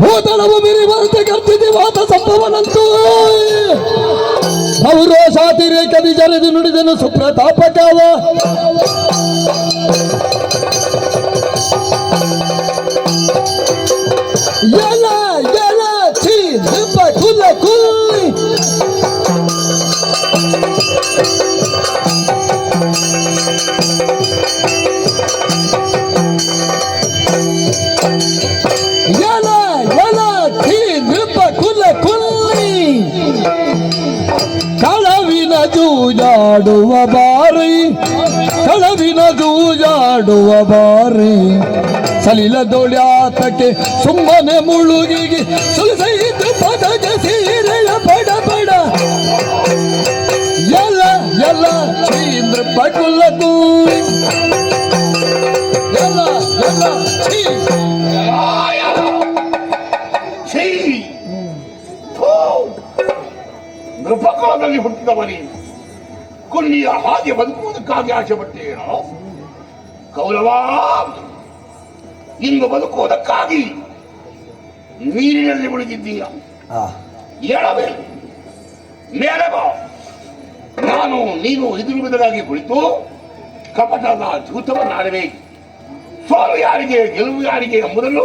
ಭೂತಳವು ಮಿರಿವಂತೆ ಗರ್ಜಿಸಿ ವಾತ ಸಂಭವನಂತೂ. ಪೌರೋಷಾತಿರೇಕ ವಿಜರದಿ ನುಡಿದನು ಸುಪ್ರತಾಪಕಾವ ಎಲ್ಲ ಎಲ್ಲ ಎಲ ಛೀ ನಿಪ್ಪ ಕುಲ್ಲ ಜೂಜಾಡುವ ಬಾರಿ, ಕಳವಿನ ಜೂಜಾಡುವ ಬಾರಿ, ಸಲಿಲ ದೊಡ್ಯಾತಕ್ಕೆ ಸುಮ್ಮನೆ ಮುಳುಗಿಗೆ, ಸುಲಿಸೈದು ಪದಕ ಸೀರೆಯ ಬಡ ಬಡ. ಎಲ್ಲ ಎಲ್ಲ ಚೀಂದ್ರ ಪಕುಲಕು ಎಲ್ಲ ಎಲ್ಲ ಛೀ ಛೀ! ನೃಪಕಾಲದಲ್ಲಿ ಹುಟ್ಟಿದವನಿ. ಕುಲ್ಲಿಯ ಹಾಗೆ ಬದುಕುವುದಕ್ಕಾಗಿ ಆಸೆ ಪಟ್ಟೇನೋ? ಕೌರವ ಇಂದು ಬದುಕುವುದಕ್ಕಾಗಿ ನೀರಿನಲ್ಲಿ ಮುಳುಗಿದ್ದೀಯ. ಹೇಳಬೇಕು. ಮೇಲೆ ಬಾ ನಾನು ನೀನು ಎದುರು ಬದಲಾಗಿ ಕುಳಿತು ಕಪಟದ ಜೂತವನ್ನು ಆಡಬೇಕು. ಸೋಲು ಯಾರಿಗೆ ಗೆಲುವು ಯಾರಿಗೆ ಎಂಬುದನ್ನು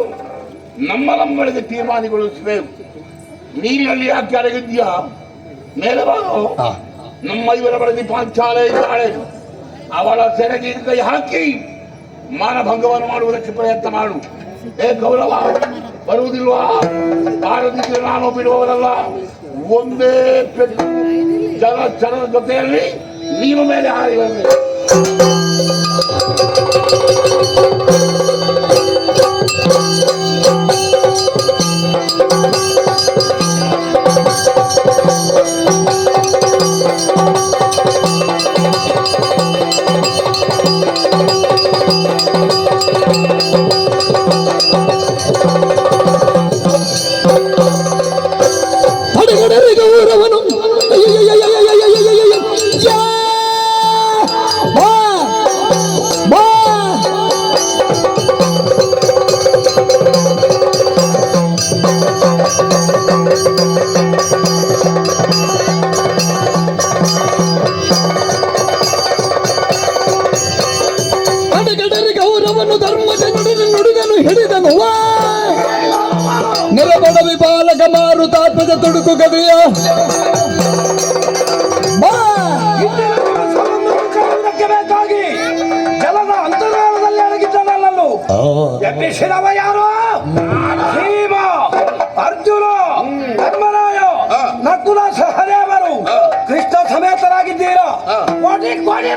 ನಮ್ಮ ನಮ್ಮಳಿಗೆ ತೀರ್ಮಾನಗೊಳಿಸಬೇಕು ನೀರಿನಲ್ಲಿ ಯಾಕೆ ಅಡಗಿದ್ಯಾ ಮೇಲೆ ಬಾರು ನಮ್ಮ ಇವರ ಬಡದಿ ಪಾಂಚಾಲೆ ಇದ್ದಾಳೆ. ಅವಳ ಸೆರೆಗೆ ಕೈ ಹಾಕಿ ಮಾನಭಂಗವನ್ನು ಮಾಡುವುದಕ್ಕೆ ಪ್ರಯತ್ನ ಮಾಡು. ಏ ಗೌರವ, ಬರುವುದಿಲ್ವಾ? ಬಾರದಿದ್ರೆ ನಾನು ಬಿಡುವವರಲ್ಲ ಒಂದೇ ಪೆಟ್ಟು. ಜನ, ಜನರ ಜೊತೆಯಲ್ಲಿ ನೀನು ಮೇಲೆ ಹಾರಿ ಬರಬೇಕು ಹಡಗಡರಿ ಗೌರವನು ಯಾ! ಬಾ! ಬಾ! ಹಡಗಡರಿ ಗೌರವನು ಧರ್ಮದ ನುಡಿದು ನುಡಿದನು ಹಿಡಿದನು ವಾ ಮಾರುತಾತ್ಮಜ ತುಡುಕು ಬೇಕಾಗಿ ಜಲದ ಅಂತರಾಳದಲ್ಲಿ ಅಡಗಿದ್ದ ನನ್ನನ್ನು ಎಬ್ಬಿಸಿದವ ಯಾರು? ಭೀಮ ಅರ್ಜುನ ಧರ್ಮರಾಯ ನಕುಲ ಸಹದೇವರು. ಕೃಷ್ಣ ಸಮೇತರಾಗಿದ್ದೀರಾ? ಕೋಟಿ ಕೊಡಿ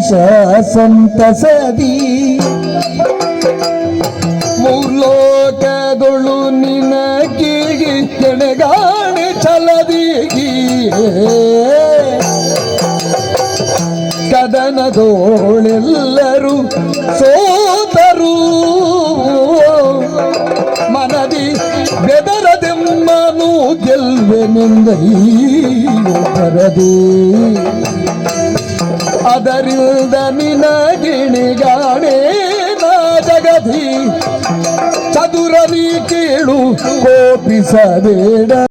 ಕುರುಕುಲಾದೀಶ ಸಂತಸದಿ. ಮೂಲೋಕದೊಳು ನಿನಗೀಗಿ ಕೆಣಗಾಣೆ ಚಲದಿಗಿ ಕದನದೋಳೆಲ್ಲರೂ ಸೋತರು. ಮನದಿ ಬೆದರದೆಮ್ಮನು ಗೆಲ್ವೆನೆಂದರದಿ ಅದರಿಂದ ನಿನಗಿಣಿಗಾಣೆ ನಾ ಜಗದಿ. ಚದುರನಿ ಕೇಳು ಕೋಪಿಸಬೇಡ.